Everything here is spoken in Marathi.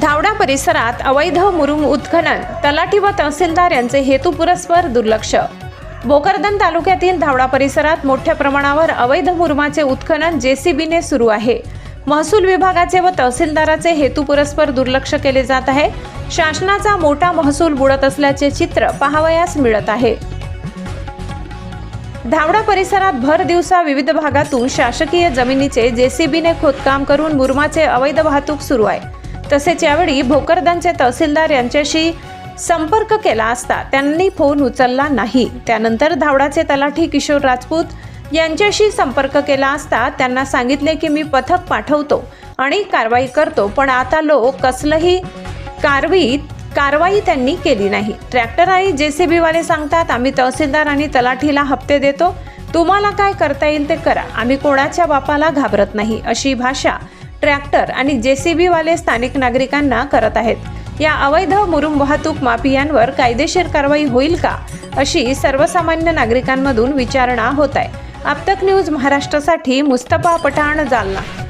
धावडा परिसरात अवैध मुरुम उत्खनन तलाठी व तहसीलदार यांचे हेतुपुरस्पर दुर्लक्ष. भोकरदन तालुक्यातील धावडा परिसरात मोठ्या प्रमाणावर अवैध मुरुमाचे उत्खनन जेसीबीने सुरू आहे. महसूल विभागाचे व तहसीलदाराचे हेतुपुरस्पर दुर्लक्ष केले जात आहे. शासनाचा मोठा महसूल बुडत असल्याचे चित्र पाहावयास मिळत आहे. धावडा परिसरात भर दिवसा विविध भागातून शासकीय जमिनीचे जेसीबीने खोदकाम करून मुरमाचे अवैध वाहतूक सुरू आहे. तसेच यावेळी भोकरदांचे तहसीलदार यांच्याशी संपर्क केला असता त्यांनी फोन उचलला नाही. त्यानंतर धावडाचे तलाठी किशोर राजपूत यांच्याशी संपर्क केला असता त्यांना सांगितले की मी पथक पाठवतो आणि कारवाई करतो पण आता लोक कसलंही कारवी कारवाई त्यांनी केली नाही. ट्रॅक्टर आणि सी बीवाले सांगतात आम्ही तहसीलदार आणि तलाठीला हप्ते देतो. तुम्हाला काय करता येईल ते करा. आम्ही कोणाच्या बापाला घाबरत नाही. अशी भाषा ट्रॅक्टर आणि जेसीबी वाले स्थानिक नागरिकांना करत आहेत. या अवैध मुरुम वाहतूक माफियांवर कायदेशीर कारवाई होईल का? अशी सर्वसामान्य नागरिकांमधून विचारणा होत आहे. आपतक न्यूज महाराष्ट्रासाठी मुस्तफा पठाण जालना.